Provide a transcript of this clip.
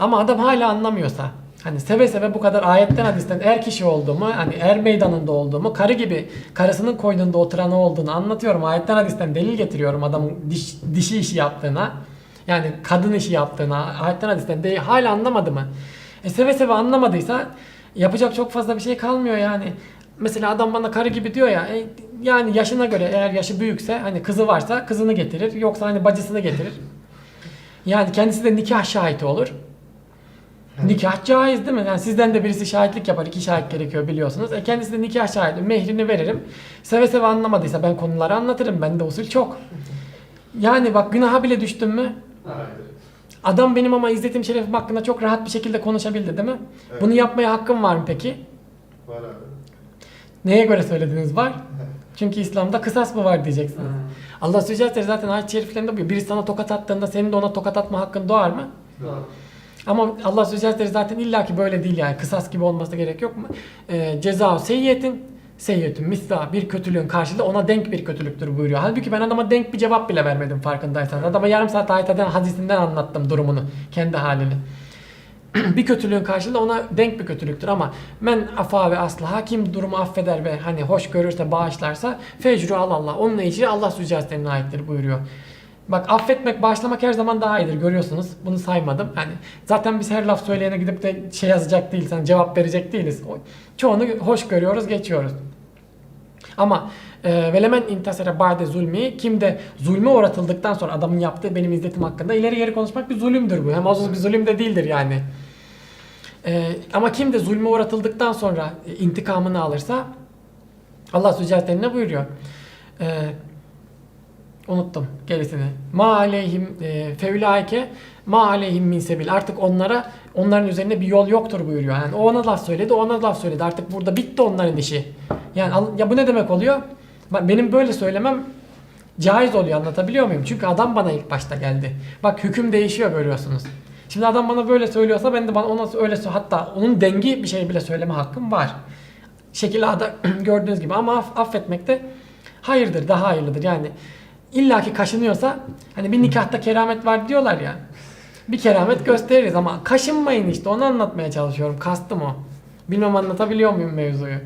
Ama adam hala anlamıyorsa hani seve seve bu kadar ayetten hadisten er kişi olduğumu, hani er meydanında olduğumu, karı gibi karısının koynunda oturan olduğunu anlatıyorum. Ayetten hadisten delil getiriyorum adamın diş, dişi işi yaptığına. Yani kadın işi yaptığına, ayetten hadisten de hala anlamadı mı? E seve seve anlamadıysa yapacak çok fazla bir şey kalmıyor yani. Mesela adam bana karı gibi diyor ya, e, yani yaşına göre eğer yaşı büyükse hani kızı varsa kızını getirir, yoksa hani bacısını getirir. Yani kendisi de nikah şahidi olur. Nikah caiz değil mi? Yani sizden de birisi şahitlik yapar. iki şahit gerekiyor biliyorsunuz. E kendisi de nikah şahidi. Mehrini veririm. Seve seve anlamadıysa ben konuları anlatırım. Bende usul çok. Yani bak günaha bile düştüm mü? Adam benim ama izzetim şerefim hakkında çok rahat bir şekilde konuşabildi değil mi? Evet. Bunu yapmaya hakkım var mı peki? Var abi. Neye göre söylediniz var? Çünkü İslam'da kısas mı var diyeceksiniz. Allah Sözcüsleri zaten ayet-i şeriflerinde buyuruyor. Biri sana tokat attığında senin de ona tokat atma hakkın doğar mı? Var. Ama Allah Sözcüsleri zaten illaki böyle değil yani. Kısas gibi olması gerek yok mu? Ee, ceza seyyiyetin seyyiyetün misla bir kötülüğün karşılığı ona denk bir kötülüktür buyuruyor. Halbuki ben adama denk bir cevap bile vermedim farkındaysanız. Adama yarım saat ayeteden hadisinden anlattım durumunu. Kendi halini. bir kötülüğün karşılığı ona denk bir kötülüktür ama men afa ve asla kim durumu affeder ve hani hoş görürse bağışlarsa fecru Allah onun ecri Allah Sözcüslerine aittir buyuruyor. Bak affetmek, bağışlamak her zaman daha iyidir görüyorsunuz. Bunu saymadım. Yani zaten biz her laf söyleyene gidip de şey yazacak değiliz, hani cevap verecek değiliz. Çoğunu hoş görüyoruz, geçiyoruz. Ama e, velemen intasere ba'de zulmi kim de zulme uğratıldıktan sonra adamın yaptığı benim izzetim hakkında ileri geri konuşmak bir zulümdür bu. Hem az bir zulüm de değildir yani. E, ama kim de zulme uğratıldıktan sonra e, intikamını alırsa Allah Sözcüsleri ne buyuruyor? E, unuttum gerisini. Ma aleyhim e, fevlaike ma aleyhim min sebil. Artık onlara onların üzerine bir yol yoktur buyuruyor. Yani o ona laf söyledi, o ona laf söyledi. Artık burada bitti onların işi. Yani ya bu ne demek oluyor? Benim böyle söylemem caiz oluyor anlatabiliyor muyum? Çünkü adam bana ilk başta geldi. Bak hüküm değişiyor görüyorsunuz. Şimdi adam bana böyle söylüyorsa ben de bana ona öyle hatta onun dengi bir şey bile söyleme hakkım var. Şekil A'da gördüğünüz gibi ama aff- affetmek de hayırdır, daha hayırlıdır. Yani illaki kaşınıyorsa hani bir nikahta keramet var diyorlar ya. Bir keramet gösteririz ama kaşınmayın işte onu anlatmaya çalışıyorum. Kastım o. Bilmem anlatabiliyor muyum mevzuyu?